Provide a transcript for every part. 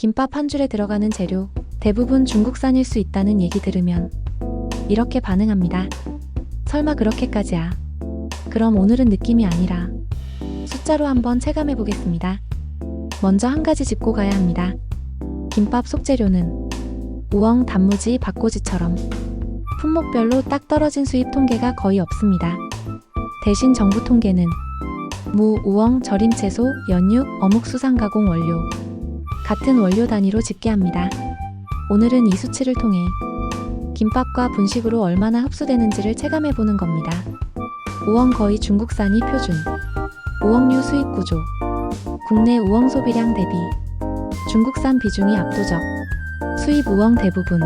김밥 한 줄에 들어가는 재료 대부분 중국산일 수 있다는 얘기 들으면 이렇게 반응합니다. 설마 그렇게까지야. 그럼 오늘은 느낌이 아니라 숫자로 한번 체감해 보겠습니다. 먼저 한 가지 짚고 가야 합니다. 김밥 속재료는 우엉, 단무지, 박고지처럼 품목별로 딱 떨어진 수입 통계가 거의 없습니다. 대신 정부 통계는 무, 우엉, 절임 채소, 연육, 어묵 수산 가공 원료 같은 원료 단위로 집계합니다. 오늘은 이 수치를 통해 김밥과 분식으로 얼마나 흡수되는지를 체감해 보는 겁니다. 우엉 거의 중국산이 표준. 우엉류 수입 구조. 국내 우엉 소비량 대비 중국산 비중이 압도적. 수입 우엉 대부분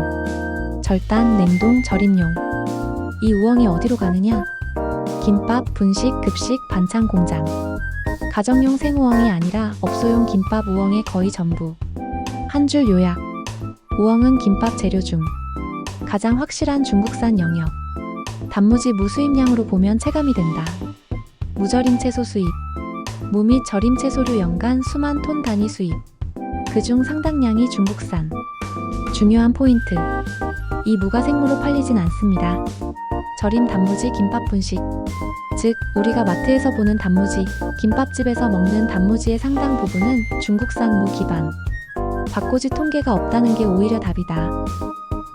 절단, 냉동, 절임용. 이 우엉이 어디로 가느냐? 김밥, 분식, 급식, 반찬 공장. 가정용 생우엉이 아니라 업소용 김밥 우엉의 거의 전부. 한 줄 요약. 우엉은 김밥 재료 중 가장 확실한 중국산 영역. 단무지 무 수입량으로 보면 체감이 된다. 무절임 채소 수입. 무및 절임 채소류 연간 수만 톤 단위 수입. 그중 상당량이 중국산. 중요한 포인트. 이 무가 생무로 팔리진 않습니다. 절임 단무지 김밥 분식. 즉, 우리가 마트에서 보는 단무지, 김밥집에서 먹는 단무지의 상당 부분은 중국산 무 기반. 박고지 통계가 없다는 게 오히려 답이다.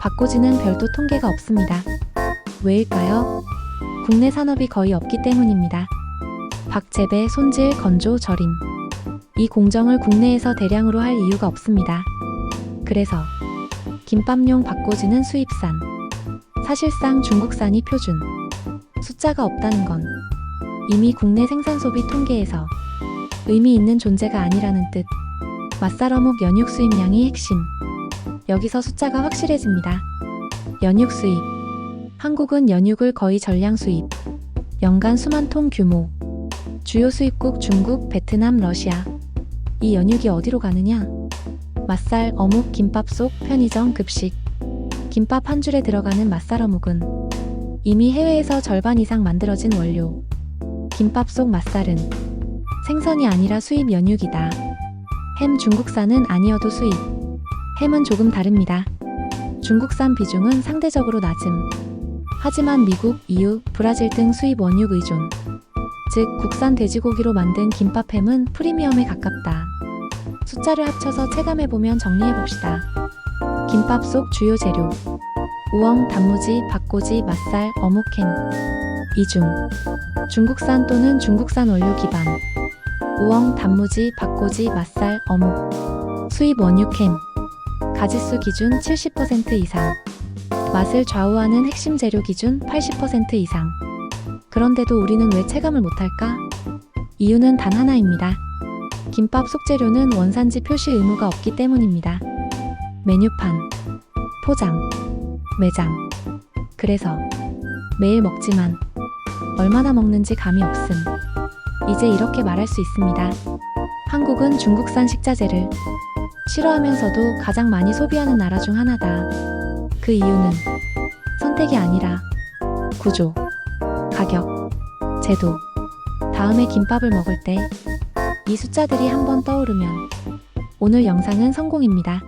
박고지는 별도 통계가 없습니다. 왜일까요? 국내 산업이 거의 없기 때문입니다. 박재배, 손질, 건조, 절임. 이 공정을 국내에서 대량으로 할 이유가 없습니다. 그래서 김밥용 박고지는 수입산. 사실상 중국산이 표준. 숫자가 없다는 건 이미 국내 생산 소비 통계에서 의미 있는 존재가 아니라는 뜻. 맛살어묵 연육 수입량이 핵심. 여기서 숫자가 확실해집니다. 연육 수입. 한국은 연육을 거의 전량 수입. 연간 수만 톤 규모. 주요 수입국 중국, 베트남, 러시아. 이 연육이 어디로 가느냐? 맛살, 어묵, 김밥 속 편의점 급식. 김밥 한 줄에 들어가는 맛살 어묵은 이미 해외에서 절반 이상 만들어진 원료. 김밥 속 맛살은 생선이 아니라 수입 연육이다. 햄 중국산은 아니어도 수입. 햄은 조금 다릅니다. 중국산 비중은 상대적으로 낮음. 하지만 미국, EU, 브라질 등 수입 원육 의존. 즉, 국산 돼지고기로 만든 김밥햄은 프리미엄에 가깝다. 숫자를 합쳐서 체감해보면 정리해봅시다. 김밥 속 주요 재료. 우엉, 단무지, 박고지, 맛살, 어묵햄. 이중. 중국산 또는 중국산 원료 기반. 우엉, 단무지, 박고지, 맛살, 어묵. 수입 원육햄. 가짓수 기준 70% 이상. 맛을 좌우하는 핵심 재료 기준 80% 이상. 그런데도 우리는 왜 체감을 못할까? 이유는 단 하나입니다. 김밥 속재료는 원산지 표시 의무가 없기 때문입니다. 메뉴판, 포장, 매장. 그래서 매일 먹지만 얼마나 먹는지 감이 없음. 이제 이렇게 말할 수 있습니다. 한국은 중국산 식자재를 싫어하면서도 가장 많이 소비하는 나라 중 하나다. 그 이유는 선택이 아니라 구조, 가격, 제도. 다음에 김밥을 먹을 때 이 숫자들이 한번 떠오르면 오늘 영상은 성공입니다.